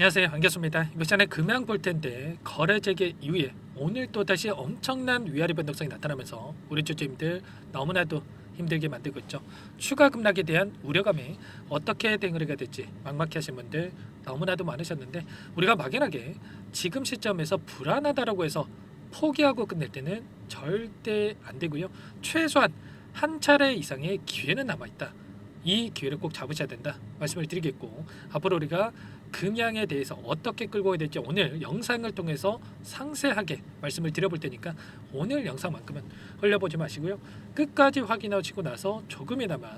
안녕하세요. 반갑습니다. 이번 시간에 금양 볼 텐데 거래 재개 이후에 오늘 또 다시 엄청난 위아래 변동성이 나타나면서 우리 주주님들 너무나도 힘들게 만들고 있죠. 추가 급락에 대한 우려감에 어떻게 대응을 해야 될지 막막해 하신 분들 너무나도 많으셨는데 우리가 막연하게 지금 시점에서 불안하다라고 해서 포기하고 끝낼 때는 절대 안 되고요. 최소한 한 차례 이상의 기회는 남아있다. 이 기회를 꼭 잡으셔야 된다 말씀을 드리겠고 앞으로 우리가 금양에 대해서 어떻게 끌고 가야 될지 오늘 영상을 통해서 상세하게 말씀을 드려볼 테니까 오늘 영상만큼은 흘려보지 마시고요. 끝까지 확인하시고 나서 조금이나마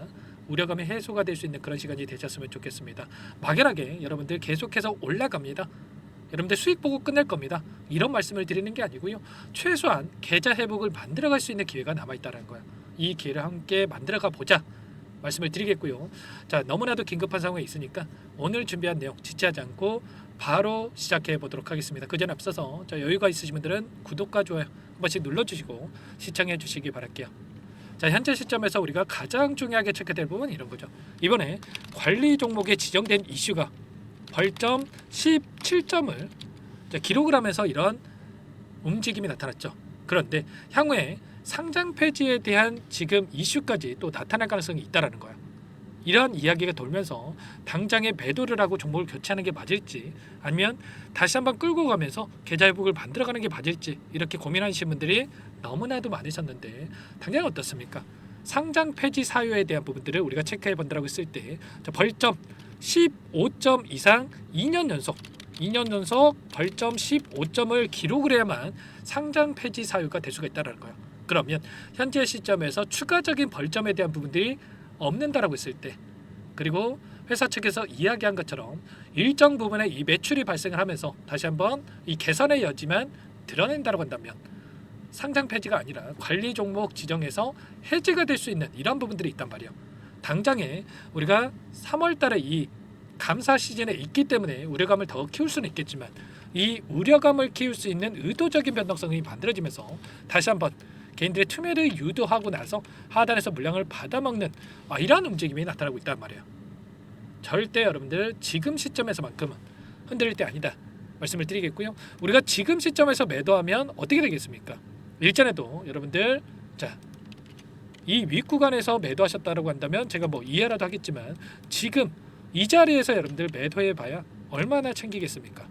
우려감이 해소가 될 수 있는 그런 시간이 되셨으면 좋겠습니다. 막연하게 여러분들 계속해서 올라갑니다. 여러분들 수익 보고 끝낼 겁니다. 이런 말씀을 드리는 게 아니고요. 최소한 계좌 회복을 만들어갈 수 있는 기회가 남아있다는 거예요 이 기회를 함께 만들어가 보자 말씀을 드리겠고요. 자 너무나도 긴급한 상황에 있으니까 오늘 준비한 내용 지체하지 않고 바로 시작해 보도록 하겠습니다. 그전 앞서서 저 여유가 있으신 분들은 구독과 좋아요 한 번씩 눌러주시고 시청해 주시기 바랄게요. 자 현재 시점에서 우리가 가장 중요하게 체크될 부분 이런 거죠. 이번에 관리 종목에 지정된 이슈가 벌점 17점을 기록을 하면서 이런 움직임이 나타났죠. 그런데 향후에 상장 폐지에 대한 지금 이슈까지 또 나타날 가능성이 있다라는 거야. 이런 이야기가 돌면서 당장에 매도를 하고 종목을 교체하는 게 맞을지 아니면 다시 한번 끌고 가면서 계좌 회복을 만들어가는 게 맞을지 이렇게 고민하시는 분들이 너무나도 많으셨는데 당장 어떻습니까? 상장 폐지 사유에 대한 부분들을 우리가 체크해 본다고 했을 때 자, 벌점 15점 이상 2년 연속 2년 연속 벌점 15점을 기록을 해야만 상장 폐지 사유가 될 수가 있다는 거예요. 그러면 현재 시점에서 추가적인 벌점에 대한 부분들이 없는다라고 했을 때 그리고 회사 측에서 이야기한 것처럼 일정 부분의 이 매출이 발생을 하면서 다시 한번 이 개선의 여지만 드러낸다고 한다면 상장 폐지가 아니라 관리 종목 지정에서 해제가 될 수 있는 이런 부분들이 있단 말이에요. 당장에 우리가 3월 달에 이 감사 시즌에 있기 때문에 우려감을 더 키울 수는 있겠지만 이 우려감을 키울 수 있는 의도적인 변동성이 만들어지면서 다시 한번 개인들의 투매를 유도하고 나서 하단에서 물량을 받아먹는 아, 이러한 움직임이 나타나고 있단 말이에요. 절대 여러분들 지금 시점에서만큼은 흔들릴 때 아니다 말씀을 드리겠고요. 우리가 지금 시점에서 매도하면 어떻게 되겠습니까? 일전에도 여러분들 자. 이 윗구간에서 매도하셨다고 한다면 제가 뭐 이해라도 하겠지만 지금 이 자리에서 여러분들 매도해 봐야 얼마나 챙기겠습니까?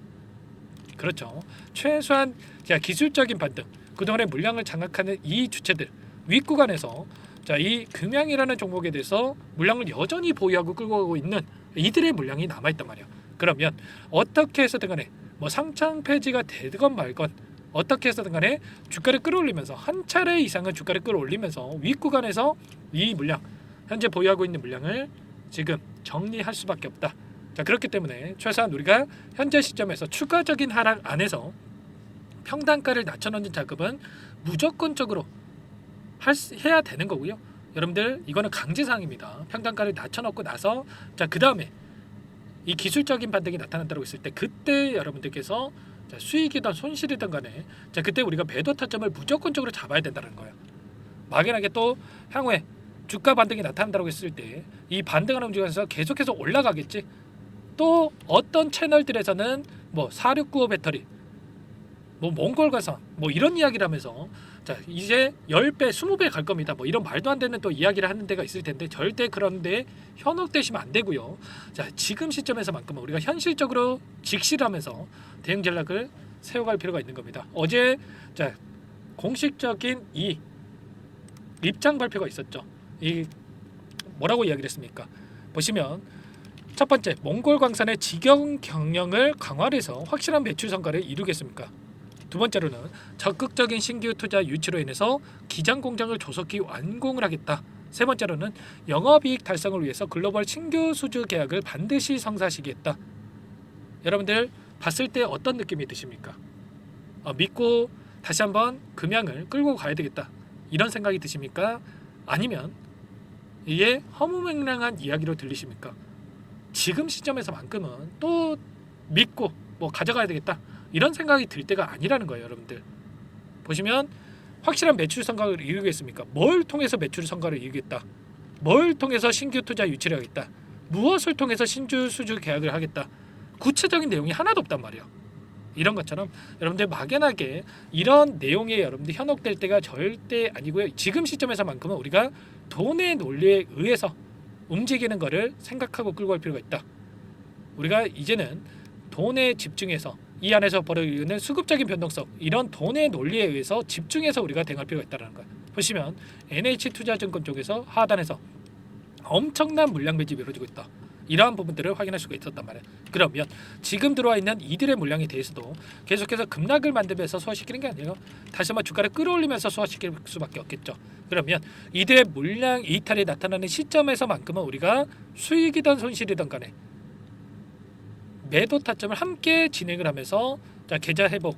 그렇죠. 최소한 자 기술적인 반등 그동안의 물량을 장악하는 이 주체들 윗구간에서 자 이 금양이라는 종목에 대해서 물량을 여전히 보유하고 끌고 가고 있는 이들의 물량이 남아 있단 말이야. 그러면 어떻게 해서든 간에 뭐 상장 폐지가 되건 말건 어떻게 해서든 간에 주가를 끌어올리면서 한 차례 이상은 주가를 끌어올리면서 윗구간에서 이 물량 현재 보유하고 있는 물량을 지금 정리할 수밖에 없다. 자 그렇기 때문에 최소한 우리가 현재 시점에서 추가적인 하락 안에서 평단가를 낮춰놓는 작업은 무조건적으로 할 수- 해야 되는 거고요. 여러분들 이거는 강제사항입니다. 평단가를 낮춰놓고 나서 자 그 다음에 이 기술적인 반등이 나타난다고 했을 때 그때 여러분들께서 자, 수익이든 손실이든 간에 자 그때 우리가 매도 타점을 무조건적으로 잡아야 된다는 거예요. 막연하게 또 향후에 주가 반등이 나타난다고 했을 때 이 반등하는 움직임에서 계속해서 올라가겠지. 또 어떤 채널들에서는 뭐 4695 배터리 뭐 몽골 가상 뭐 이런 이야기를 하면서. 자 이제 10배 20배 갈 겁니다. 뭐 이런 말도 안 되는 또 이야기를 하는 데가 있을 텐데 절대 그런데 현혹되시면 안 되고요. 자 지금 시점에서만큼은 우리가 현실적으로 직시를 하면서 대응 전략을 세워갈 필요가 있는 겁니다. 어제 자 공식적인 이 입장 발표가 있었죠. 이 뭐라고 이야기를 했습니까? 보시면 첫 번째 몽골 광산의 직영 경영을 강화해서 확실한 매출 성과를 이루겠습니까? 두 번째로는 적극적인 신규 투자 유치로 인해서 기장 공장을 조속히 완공을 하겠다. 세 번째로는 영업이익 달성을 위해서 글로벌 신규 수주 계약을 반드시 성사시키겠다. 여러분들 봤을 때 어떤 느낌이 드십니까? 어, 믿고 다시 한번 금양을 끌고 가야 되겠다. 이런 생각이 드십니까? 아니면 이게 허무맹랑한 이야기로 들리십니까? 지금 시점에서만큼은 또 믿고 뭐 가져가야 되겠다 이런 생각이 들 때가 아니라는 거예요 여러분들 보시면 확실한 매출 성과를 이루겠습니까 뭘 통해서 매출 성과를 이루겠다 뭘 통해서 신규 투자 유치를 하겠다 무엇을 통해서 신주 수주 계약을 하겠다 구체적인 내용이 하나도 없단 말이에요. 이런 것처럼 여러분들 막연하게 이런 내용에 여러분들 현혹될 때가 절대 아니고요. 지금 시점에서만큼은 우리가 돈의 논리에 의해서 움직이는 거를 생각하고 끌고 갈 필요가 있다. 우리가 이제는 돈에 집중해서 이 안에서 벌어지는 수급적인 변동성 이런 돈의 논리에 의해서 집중해서 우리가 대응할 필요가 있다는 거예요. 보시면 NH투자증권 쪽에서 하단에서 엄청난 물량 매집이 이루어지고 있다. 이러한 부분들을 확인할 수가 있었단 말이에요. 그러면 지금 들어와 있는 이들의 물량에 대해서도 계속해서 급락을 만들면서 소화시키는 게 아니에요. 다시 한번 주가를 끌어올리면서 소화시킬 수밖에 없겠죠. 그러면 이들의 물량 이탈이 나타나는 시점에서만큼은 우리가 수익이든 손실이든 간에 매도 타점을 함께 진행을 하면서 자 계좌 회복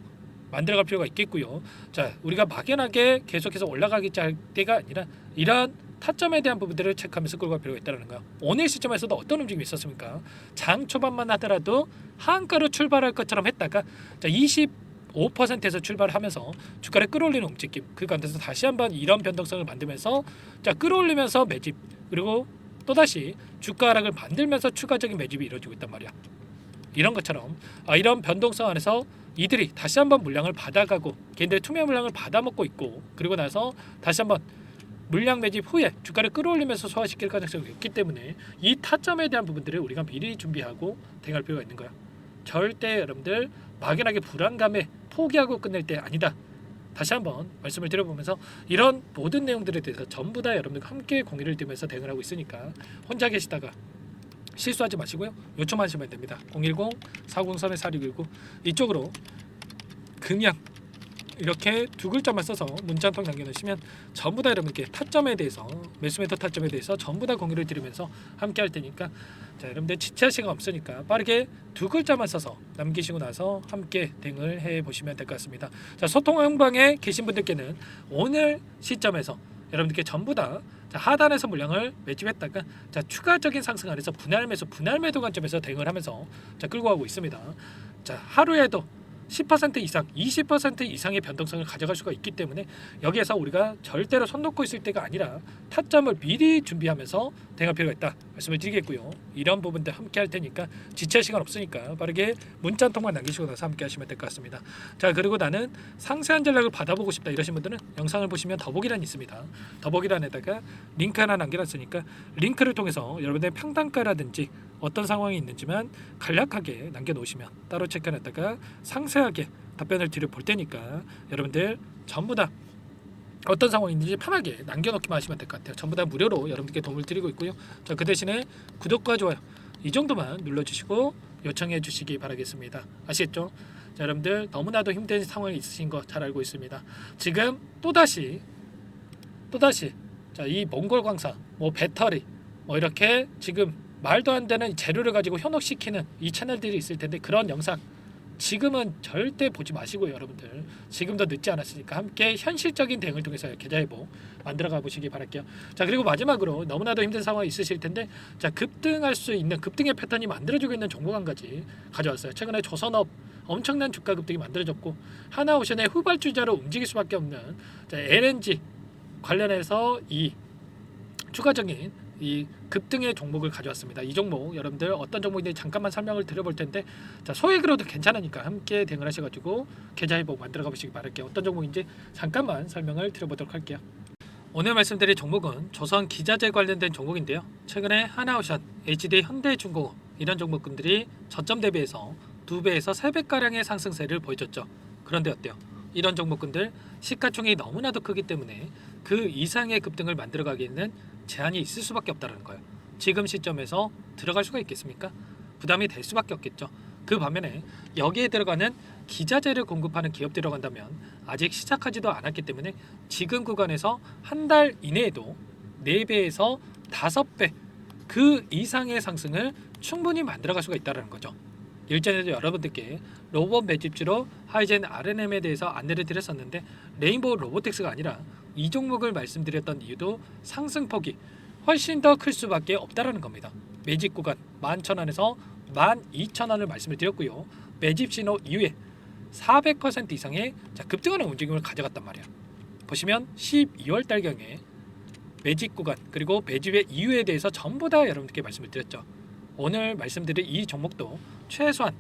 만들어갈 필요가 있겠고요. 자 우리가 막연하게 계속해서 올라가겠지 할 때가 아니라 이러한 타점에 대한 부분들을 체크하면서 끌고 갈 필요가 있다는 거예요. 오늘 시점에서도 어떤 움직임이 있었습니까? 장 초반만 하더라도 하한가로 출발할 것처럼 했다가 자 25%에서 출발하면서 주가를 끌어올리는 움직임 그 가운데서 다시 한번 이런 변동성을 만들면서 자 끌어올리면서 매집 그리고 또다시 주가 하락을 만들면서 추가적인 매집이 이루어지고 있단 말이야. 이런 것처럼 아, 이런 변동성 안에서 이들이 다시 한번 물량을 받아가고 걔네들의 투매 물량을 받아먹고 있고 그리고 나서 다시 한번 물량 매집 후에 주가를 끌어올리면서 소화시킬 가능성이 있기 때문에 이 타점에 대한 부분들을 우리가 미리 준비하고 대응할 필요가 있는 거야. 절대 여러분들 막연하게 불안감에 포기하고 끝낼 때 아니다. 다시 한번 말씀을 드려보면서 이런 모든 내용들에 대해서 전부 다 여러분들과 함께 공유를 드리면서 대응을 하고 있으니까 혼자 계시다가 실수하지 마시고요. 요청하시면 됩니다. 010-403-4619 이쪽으로 금양 이렇게 두 글자만 써서 문자 한 통 남겨놓으시면 전부 다 여러분께 타점에 대해서 매수메터 타점에 대해서 전부 다 공유를 드리면서 함께 할 테니까 자 여러분들 지체할 시간 없으니까 빠르게 두 글자만 써서 남기시고 나서 함께 대응을 해 보시면 될 것 같습니다. 자 소통 항방에 계신 분들께는 오늘 시점에서 여러분들께 전부 다 자, 하단에서 물량을 매집했다가 자 추가적인 상승 안에서 분할 매수 분할 매도 관점에서 대응을 하면서 자 끌고 가고 있습니다. 자 하루에도 10% 이상, 20% 이상의 변동성을 가져갈 수가 있기 때문에 여기에서 우리가 절대로 손 놓고 있을 때가 아니라 타점을 미리 준비하면서 대응할 필요가 있다 말씀을 드리겠고요. 이런 부분들 함께 할 테니까 지체할 시간 없으니까 빠르게 문자 한 통만 남기시고 나서 함께 하시면 될 것 같습니다. 자 그리고 나는 상세한 전략을 받아보고 싶다 이러신 분들은 영상을 보시면 더보기란이 있습니다. 더보기란에다가 링크 하나 남겨놨으니까 링크를 통해서 여러분의 평단가라든지 어떤 상황이 있는지만 간략하게 남겨놓으시면 따로 체크해놨다가 상세하게 답변을 드려 볼 테니까 여러분들 전부 다 어떤 상황이 있는지 편하게 남겨놓기만 하시면 될 것 같아요. 전부 다 무료로 여러분들께 도움을 드리고 있고요. 자, 그 대신에 구독과 좋아요 이 정도만 눌러주시고 요청해 주시기 바라겠습니다. 아시겠죠? 자, 여러분들 너무나도 힘든 상황이 있으신 거 잘 알고 있습니다. 지금 또 다시 또 다시 자, 이 몽골 광산, 뭐 배터리, 뭐 이렇게 지금 말도 안 되는 재료를 가지고 현혹시키는 이 채널들이 있을 텐데 그런 영상 지금은 절대 보지 마시고요, 여러분들. 지금도 늦지 않았으니까 함께 현실적인 대응을 통해서 계좌회복 만들어가 보시기 바랄게요. 자 그리고 마지막으로 너무나도 힘든 상황이 있으실 텐데 자 급등할 수 있는 급등의 패턴이 만들어지고 있는 종목 한 가지 가져왔어요. 최근에 조선업 엄청난 주가 급등이 만들어졌고 하나오션의 후발주자로 움직일 수밖에 없는 자, LNG 관련해서 이 추가적인 이 급등의 종목을 가져왔습니다. 이 종목 여러분들 어떤 종목인지 잠깐만 설명을 드려볼 텐데 자 소액으로도 괜찮으니까 함께 대응을 하셔가지고 계좌 회복 만들어 가 보시기 바랄게요. 어떤 종목인지 잠깐만 설명을 드려보도록 할게요. 오늘 말씀드릴 종목은 조선 기자재 관련된 종목인데요. 최근에 하나오션, HD 현대중공업 이런 종목군들이 저점 대비해서 두 배에서 세 배가량의 상승세를 보여줬죠. 그런데 어때요? 이런 종목군들 시가총액이 너무나도 크기 때문에 그 이상의 급등을 만들어가기에는 제한이 있을 수밖에 없다는 거예요. 지금 시점에서 들어갈 수가 있겠습니까? 부담이 될 수밖에 없겠죠. 그 반면에 여기에 들어가는 기자재를 공급하는 기업 들어간다면 아직 시작하지도 않았기 때문에 지금 구간에서 한 달 이내에도 4배에서 5배 그 이상의 상승을 충분히 만들어갈 수가 있다는 거죠. 일전에도 여러분들께 로봇 매집주로 하이젠 R&M에 대해서 안내를 드렸었는데 레인보우 로보텍스가 아니라 이 종목을 말씀드렸던 이유도 상승폭이 훨씬 더 클 수밖에 없다라는 겁니다. 매집 구간 11,000원에서 12,000원을 말씀을 드렸고요. 매집 신호 이후에 400% 이상의 자, 급등하는 움직임을 가져갔단 말이야. 보시면 12월 달경에 매집 구간 그리고 매집의 이유에 대해서 전부 다 여러분들께 말씀을 드렸죠. 오늘 말씀드린 이 종목도 최소한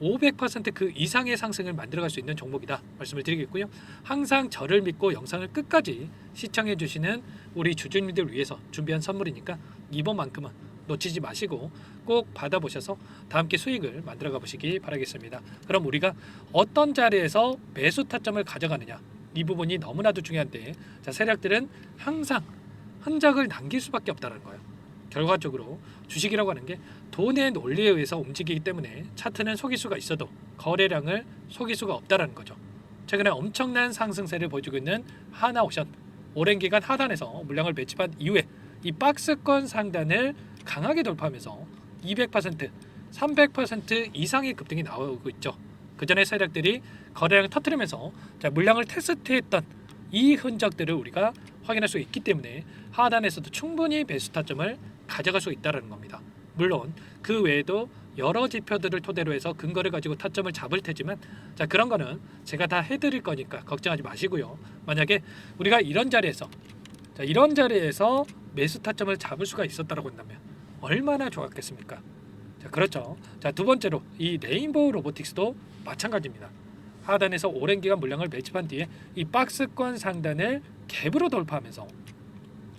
500%그 이상의 상승을 만들어갈 수 있는 종목이다 말씀을 드리겠고요. 항상 저를 믿고 영상을 끝까지 시청해 주시는 우리 주주님들 위해서 준비한 선물이니까 이번만큼은 놓치지 마시고 꼭 받아보셔서 다 함께 수익을 만들어가 보시기 바라겠습니다. 그럼 우리가 어떤 자리에서 매수 타점을 가져가느냐 이 부분이 너무나도 중요한데 자 세력들은 항상 흔적을 남길 수밖에 없다는 거예요. 결과적으로 주식이라고 하는 게 돈의 논리에 의해서 움직이기 때문에 차트는 속일 수가 있어도 거래량을 속일 수가 없다라는 거죠. 최근에 엄청난 상승세를 보여주고 있는 하나오션 오랜 기간 하단에서 물량을 매집한 이후에 이 박스권 상단을 강하게 돌파하면서 200%, 300% 이상의 급등이 나오고 있죠. 그 전에 세력들이 거래량을 터트리면서 자, 물량을 테스트했던 이 흔적들을 우리가 확인할 수 있기 때문에 하단에서도 충분히 배수 타점을 가져갈 수 있다는 겁니다. 물론 그 외에도 여러 지표들을 토대로 해서 근거를 가지고 타점을 잡을 테지만 자 그런 거는 제가 다 해드릴 거니까 걱정하지 마시고요. 만약에 우리가 이런 자리에서 자 이런 자리에서 매수 타점을 잡을 수가 있었다라고 한다면 얼마나 좋았겠습니까? 자 그렇죠. 자두 번째로 이 레인보우 로보틱스도 마찬가지입니다. 하단에서 오랜 기간 물량을 매집한 뒤에 이 박스권 상단을 갭으로 돌파하면서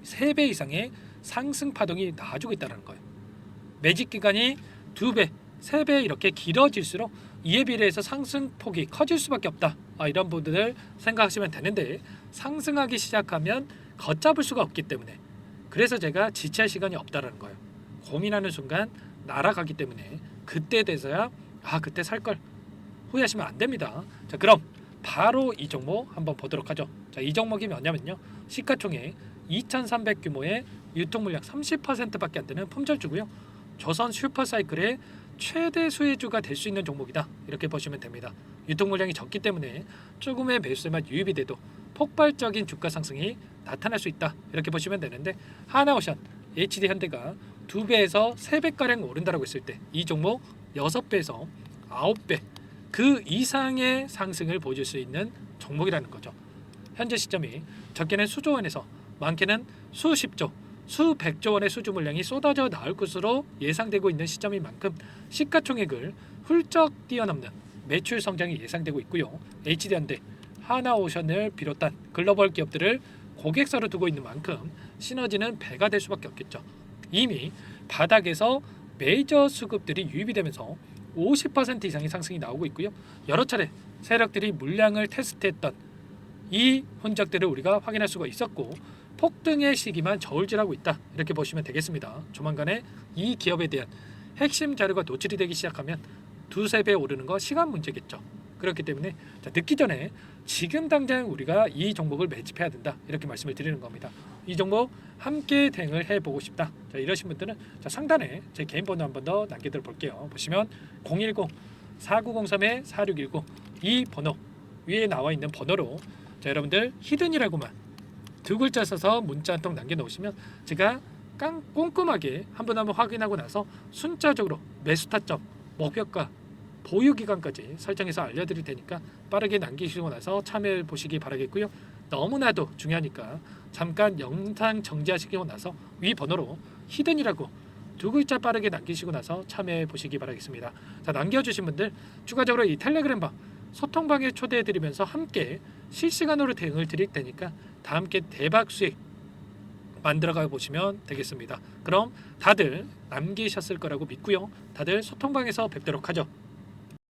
3배 이상의 상승 파동이 나와주고 있다는 거예요. 매집 기간이 두 배, 세 배 이렇게 길어질수록 이에 비례해서 상승 폭이 커질 수밖에 없다. 아, 이런 부분을 생각하시면 되는데 상승하기 시작하면 걷잡을 수가 없기 때문에 그래서 제가 지체할 시간이 없다라는 거예요. 고민하는 순간 날아가기 때문에 그때 돼서야 아 그때 살 걸 후회하시면 안 됩니다. 자 그럼 바로 이 종목 한번 보도록 하죠. 자이 종목이 뭐냐면요 시가총액 2,300 규모의 유통 물량 30%밖에 안 되는 품절주고요. 조선 슈퍼사이클의 최대 수혜주가 될 수 있는 종목이다. 이렇게 보시면 됩니다. 유통 물량이 적기 때문에 조금의 매수세만 유입이 돼도 폭발적인 주가 상승이 나타날 수 있다. 이렇게 보시면 되는데 하나오션, HD 현대가 두 배에서 세 배가량 오른다라고 했을 때 이 종목 여섯 배에서 아홉 배그 이상의 상승을 보여줄 수 있는 종목이라는 거죠. 현재 시점이 적게는 수조 원에서 많게는 수십조, 수백조 원의 수주 물량이 쏟아져 나올 것으로 예상되고 있는 시점인 만큼 시가총액을 훌쩍 뛰어넘는 매출 성장이 예상되고 있고요. HD현대, 하나오션을 비롯한 글로벌 기업들을 고객사로 두고 있는 만큼 시너지는 배가 될 수밖에 없겠죠. 이미 바닥에서 메이저 수급들이 유입이 되면서 50% 이상의 상승이 나오고 있고요. 여러 차례 세력들이 물량을 테스트했던 이 흔적들을 우리가 확인할 수가 있었고 폭등의 시기만 저울질하고 있다 이렇게 보시면 되겠습니다. 조만간에 이 기업에 대한 핵심 자료가 노출이 되기 시작하면 두세 배 오르는 거 시간 문제겠죠. 그렇기 때문에 자, 늦기 전에 지금 당장 우리가 이 종목을 매집해야 된다 이렇게 말씀을 드리는 겁니다. 이 종목 함께 대응을 해보고 싶다. 자, 이러신 분들은 자, 상단에 제 개인 번호 한 번 더 남겨드려 볼게요. 보시면 010 4903에 4619 이 번호 위에 나와 있는 번호로 자, 여러분들 히든이라고만 두 글자 써서 문자 한 통 남겨놓으시면 제가 깡 꼼꼼하게 한 번 한 번 확인하고 나서 순차적으로 매수 타점, 목표가, 보유 기간까지 설정해서 알려드릴 테니까 빠르게 남기시고 나서 참여해 보시기 바라겠고요. 너무나도 중요하니까 잠깐 영상 정지하시고 나서 위 번호로 히든이라고 두 글자 빠르게 남기시고 나서 참여해 보시기 바라겠습니다. 자 남겨주신 분들 추가적으로 이 텔레그램 방 소통방에 초대해드리면서 함께 실시간으로 대응을 드릴 테니까 다 함께 대박 수익 만들어가 보시면 되겠습니다. 그럼 다들 남기셨을 거라고 믿고요. 다들 소통방에서 뵙도록 하죠.